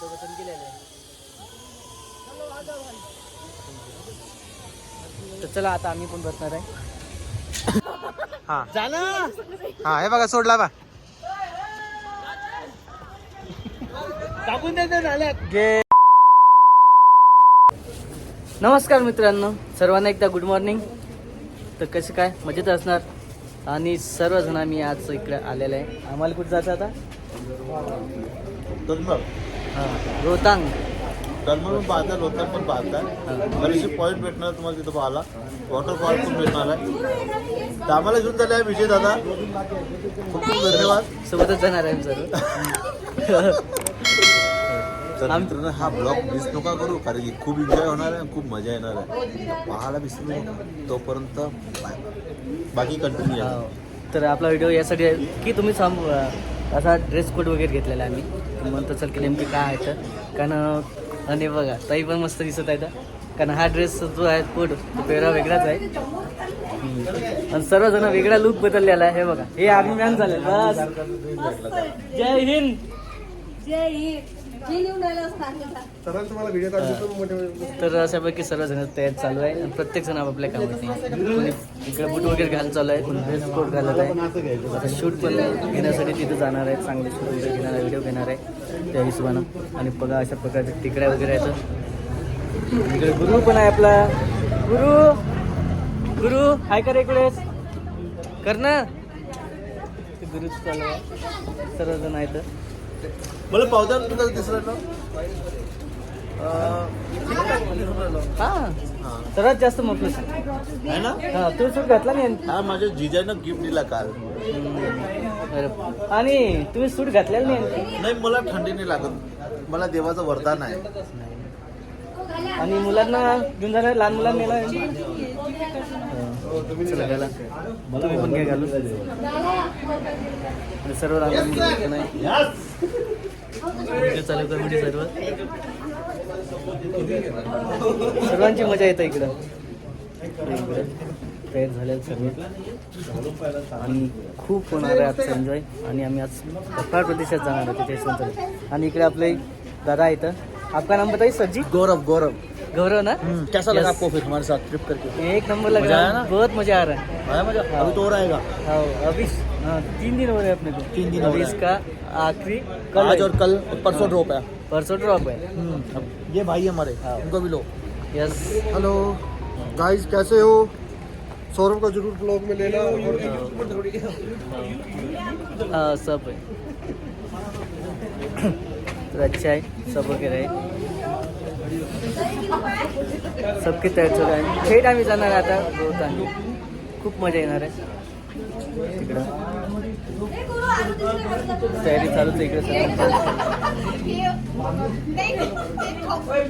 दोघं गेलेले आहे. तर चला आता आम्ही पण बसणार आहे. हा. हा हे बघा सोडला बा. टाकून गे नमस्कार मित्रांनो सर्वांना एकदा गुड मॉर्निंग तर कसे काय? मजेत असणार? आणि सर्वजण आम्ही आज इकडे आलेले आहे. आम्हाला कुठं जायचं आता? रोहतांग. टर्मल पण पाहता लोकल पण पाहता. बरेचसे पॉईंट भेटणार तुम्हाला तिथं पाहायला. वॉटरफॉल पण भेटणार आहे. तर आम्हाला घेऊन झाले आहे विजय दादा. खूप खूप धन्यवाद. सोबतच जाणार आहे सर्व. तर मित्रांनो हा ब्लॉग मिस नका करू कारण की खूप एन्जॉय होणार आहे खूप मजा येणार आहे. पाहायला विसरू नका तोपर्यंत बाकी कंटिन्यू हो. तर आपला व्हिडिओ यासाठी आहे. की तुम्ही सांग असा ड्रेस कोड वगैरे घेतलेला आहे आम्ही म्हणतो चल की नेमकी काय आहे तर. कारण आणि बघा ताई पण मस्त दिसत आहे तर कारण हा ड्रेस जो आहे कोड तो पेहरा वेगळाच आहे. आणि सर्वजण वेगळा लुक बदललेला आहे हे बघा. हे आर्मी मॅन झाले बस. जय हिंद. जय हिंद. जे निवडून आलं तर अशापैकी सर्वजण तयार चालू आहे. आणि प्रत्येक जण आपापल्या कामात कोणी इकडे बूट वगैरे घालून चालू आहे कोणी ड्रेस कोड घालत आहे. आता शूट पण घेण्यासाठी तिथे जाणार आहे. चांगले शूट वगैरे घेणार आहे व्हिडिओ घेणार आहे. त्या हिशोबानं. आणि बघा अशा प्रकारच्या तिकड्या वगैरे आहेत. इकडे गुरु पण आहे आपला. गुरु! गुरु हाय कर इकडेच कर ना. गुरुच चालू आहे. सर्वजण आहेत. मला पावता कसं दिसलं ना हा. सर्वात जास्त मोठं आहे ना? हा तू सूट घातला नाही? हा माझ्या जिजानं गिफ्ट दिला काल. आणि तुम्ही सूट घातलेला नाही? नाही मला थंडी नाही लागत. मला देवाचं वरदान आहे. आणि मुलांना घेऊन जाणार लहान मुलांना चला घाला तुम्ही पण घ्या घालून आणि सर्व रांगोळी व्हिडिओ चालू कर म्हणजे सर्व. सर्वांची मजा येते इकडं. इकडं तयार झाले सर्व आणि खूप होणार आहे आजचा एन्जॉय आणि आम्ही आज कपाळ प्रदेशात जाणार आहे तिथे आणि इकडे आपले दादा येतं आपका नाम बताइए सर जी। गौरव गौरव। गौरव ना? कैसा लगा आपको फिर हमारे साथ ट्रिप करके? एक नंबर लग। मज़ा रहा है ना? बहुत मज़ा आ रहा है। आया मज़ा? अभी तो हो रहेगा हाँ अभी हाँ, तीन दिन हो रहे हैं अपने को। तीन दिन अभी इसका आखिरी कल आज और कल परसों ड्रॉप है। परसों ड्रॉप है। अब ये भाई हमारे हाँ। उनको भी लो। यस हेलो गाइस कैसे हो? सौरभ का ज़रूर ब्लॉग में लेना। हाँ सब है। तो अच्छा है सब वगैरह है सबके तयार चालू आहे. थेट आम्ही जाणार आहे आता रोहतांनी. खूप मजा येणार आहे. तिकडं. तयारी चालूच आहे इकडे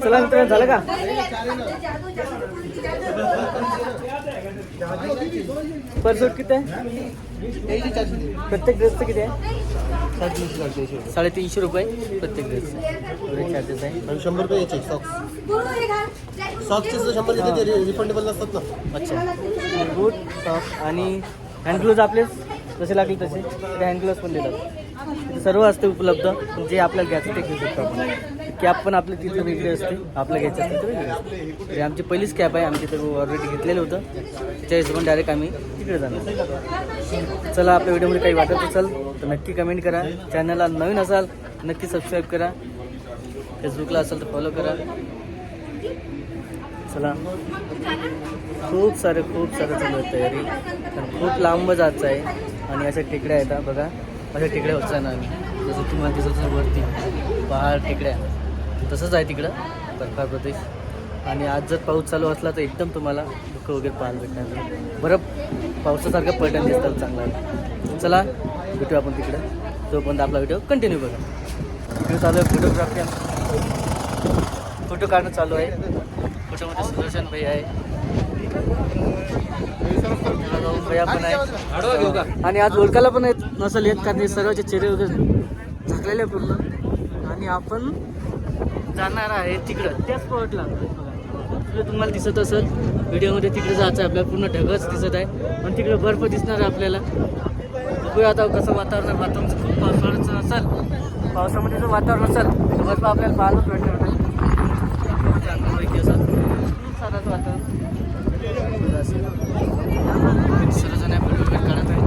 चला मित्रांनो झालं का? पर सूट किती आहे? प्रत्येक ड्रेसचं किती आहे? साडेतीनशे रुपये प्रत्येक ड्रेस एवढे चार्जेस आहे. शंभर रुपये याचे सॉक्स सॉक्सचे शंभर रिफंडेबल नसतात ना. अच्छा. बूट टॉप आणि हँडग्लोव्ज आपले जसे लागले तसे ते हँडग्लोव्ज पण देतात. सर्व असते उपलब्ध जे आपल्याला घ्यायचं ते घेऊ शकतो आपण. कॅब पण आपली तिथे वेगळी असते आपल्या घ्यायचं असते तर वेगळी म्हणजे आमची पहिलीच कॅब आहे आमची तर ऑलरेडी घेतलेलं होतं. त्या हिशोबाने डायरेक्ट आम्ही तिकडे जाणार. चला आपल्या व्हिडिओमध्ये काही वाटत असेल तर नक्की कमेंट करा. चॅनलला नवीन असाल नक्की सबस्क्राईब करा. फेसबुकला असेल तर फॉलो करा. चला. खूप सारे खूप सारं चालू आहे तयारी. खूप लांब जायचं आहे. आणि अशा टेकड्या आहेत बघा. अशा टेकड्या होत जाणार आम्ही जसं तुम्हाला दिसत असेल वरती पहाड टेकड्या. तसंच आहे तिकडं बर्फा प्रदेश. आणि आज जर पाऊस चालू असला तर एकदम तुम्हाला दुःख वगैरे पाहायला भेटणार बरं पावसासारखं पर्यटन दिसतात चांगला चला भेटू आपण तिकडं. तोपर्यंत आपला व्हिडिओ कंटिन्यू बघा. व्हिडिओ चालू आहे फोटोग्राफी फोटो काढणं चालू आहे. फोटोमध्ये सुदर्शन भाई आहे. पण आणि आज ओळखायला पण येत नसेल येत कारण सर्वचे चेहरे वगैरे झाकलेले पूर्ण. आणि आपण जाणार आहे तिकडं त्या स्पॉटला तिकडे तुम्हाला दिसत असेल व्हिडिओमध्ये तिकडे जायचं आहे आपल्याला पूर्ण ढगच दिसत आहे. आणि तिकडे बर्फ दिसणार आहे आपल्याला. बघूया आता कसं वातावरण आहे. वातावरण खूप पावसाळ्याचं असेल. पावसामध्ये जर वातावरण असेल तर बर्फ आपल्याला पाहायलाच भेटणार नाही चांगल्यापैकी असं खूप सारंच वातावरण सर्वजण व्हिडिओ वगैरे काढत आहे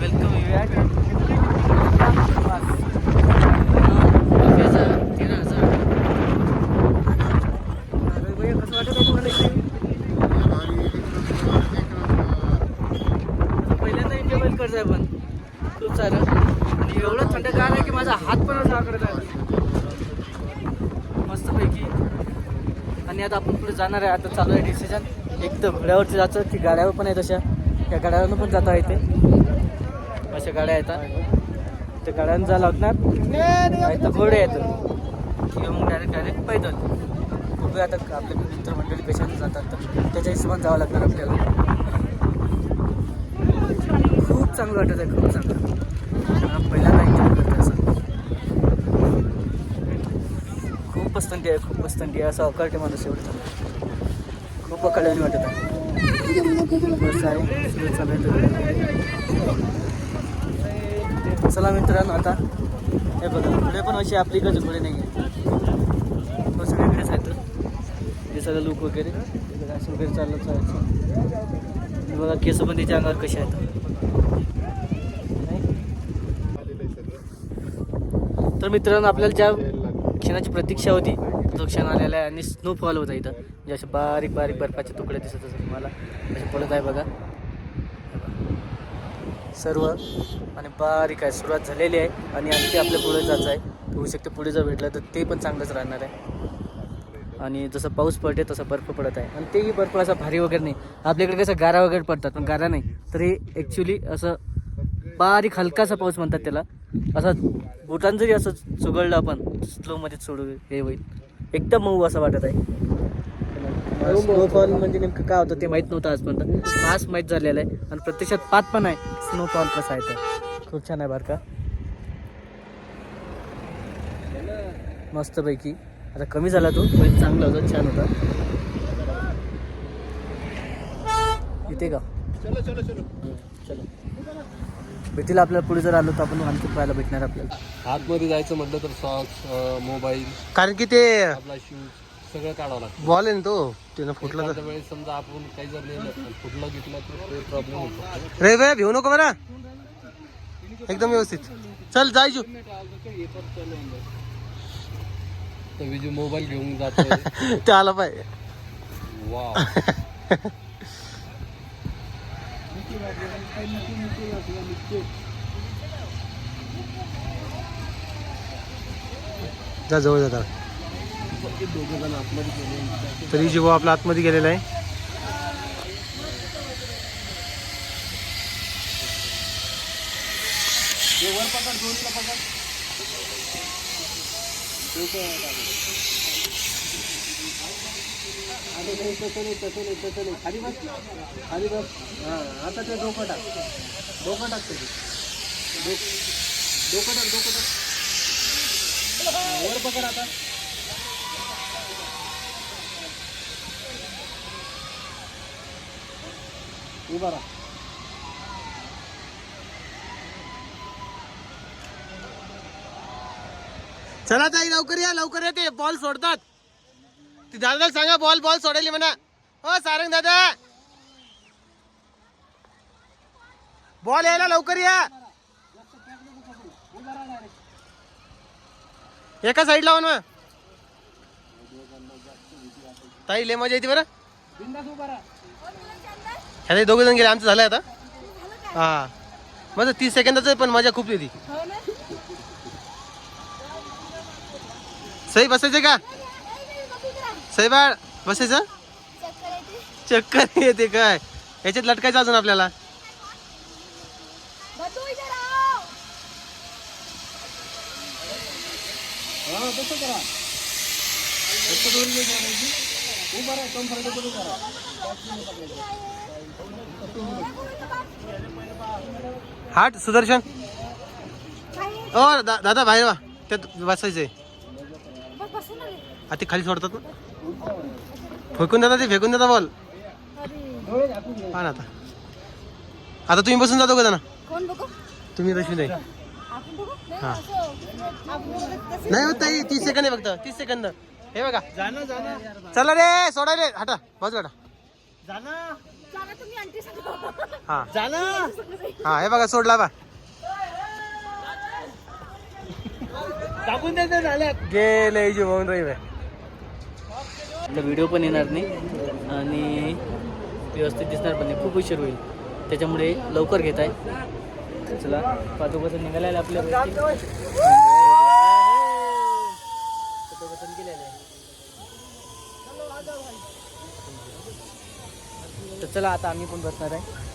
वेलकम तेरा हजार वाटत आहे तुम्हाला इथे? पहिल्यांदा एन्जॉय करतोय पण खूप सारं. आणि एवढं थंडगार आहे की माझा हात पण असा करत आहे. मस्तपैकी. आणि आता आपण पुढे जाणार आहे. आता चालू आहे डिसिजन एक तर घोड्यावरती जायचं की गाड्यावर पण आहे तशा. या गाड्यावरनं पण जाता येते. अशा गाड्या येतात त्या गाड्यांना जा लागणार घोडे किंवा मग डायरेक्ट डायरेक्ट पैदल. बघूया आता आपले मित्रमंडळी कशाने जातात तर. त्याच्या हिशोबाने जावं लागणार आपल्याला. खूप चांगलं वाटत आहे खूप चांगलं. पहिल्यांदा एन्जॉय करतो असं. खूप पसंती आहे खूप पसंती आहे. असं अकळते माणूस एवढं चांगलं. खूप अकळल्याने वाटत आहे. बस आहे चला मित्रांनो आता हे बघा पुढे पण अशी आपली इकडचे नाही आहे बस वेगळेच आहेत हे सगळं लूक वगैरे. असं वगैरे चाललं चालायचं बघा केस पण त्याच्या अंगावर कसे आहेत. तर मित्रांनो आपल्याला ज्या क्षणाची प्रतीक्षा होती तो क्षण आलेला आहे आणि स्नोफॉल होता इथं. म्हणजे असे बारीक बारीक बर्फाचे तुकडे दिसत असतात तुम्हाला. असे पडत आहे बघा. सर्व आणि बारीक आहे. सुरुवात झालेली आहे आणि आणखी आपल्या पुढे जायचं आहे. होऊ शकते पुढे जर भेटलं तर ते पण चांगलंच राहणार आहे. आणि जसं पाऊस पडते तसं बर्फ पडत आहे. आणि तेही बर्फ असा भारी वगैरे नाही. आपल्याकडे कसं गारा वगैरे पडतात पण गारा नाही. तर हे ॲक्च्युली असं बारीक हलकासा पाऊस म्हणतात त्याला. असा बोटान जरी असं चुगळलं आपण स्लोमध्ये सोडू हे होईल. एकदम मऊ असं वाटत आहे. स्नोफॉल म्हणजे नेमकं काय होतं ते माहीत नव्हतं आजपर्यंत. आज माहीत झालेलं आहे. आणि प्रत्यक्षात पात पण आहे. स्नोफॉल कसा आहे तर. खूप छान आहे बरं का मस्तपैकी. आता कमी झाला तो पण चांगला होता छान होता. इथे का? चलो चलो चलो. हम्म, चलो. भेटील आपल्याला पुढे जर आलो तर आपण आणखी पाहायला भेटणार आपल्याला. आतमध्ये जायचं म्हटलं तर सॉक्स मोबाईल कारण की ते आपला शूज सगळं काढावं लागतं. बॉल आहे ना तो? त्यानं फुटला तर. वेळेस समजा आपण काही जर नेलं फुटलं घेतलं तर प्रॉब्लेम होतो रे बे भिवू नको बरं. एकदम व्यवस्थित. चल जायचो तर विजू मोबाईल घेऊन जातोय. ते आला पाहिजे. जा जवळ जाता तरी जीव आपला आतमध्ये गेलेला आहे. आता ते डोकं टाक डोकं टाक त्याची डोकं टाक डोकं टाक वर पकड आता उभा राहा. चला ताई लवकर या लवकर या ते. बॉल सोडतात. ती दादा सांगा बॉल बॉल सोडायली म्हणा. हो सारंग दादा. बॉल यायला लवकर या. एका साईडला हो ना. ताई लय मजा येते बरं. ह्या दोघे जण गेले आमचं झालं आता. हा. माझं तीस सेकंदाचं पण मजा खूप येते. सही बसायचं का? सही बाळ बसायचं? चक्कर येते काय? याच्यात लटकायचं अजून आपल्याला. हाट सुदर्शन. ओ दा, दादा बाहेर वा. त्यात बसायचंय. आ ते खाली सोडतात ना? फेकून देतात ते फेकून देतात बॉल. हा ना आता. आता तुम्ही बसून जातो का ना कोण बघू? तुम्ही रश्मी नाही आपण बघू? नाही, हा. नाही होत ताई तीस सेकंद आहे फक्त. तीस सेकंद. हे बघा. जाना जाना चला रे सोडा रे. हटा. बाजू हटा जाना चला तुम्ही आंटी सांगा. हा. जाना हा हे बघा सोडला बा. टाकून झाल्या गेले जीवन रही त्याचा व्हिडिओ पण येणार नाही आणि व्यवस्थित दिसणार पण नाही खूप उशीर होईल त्याच्यामुळे लवकर घेत आहे चला पाचोपासून निघायला आपल्या गोष्टी. आहे. तर चला आता आम्ही पण बसणार आहे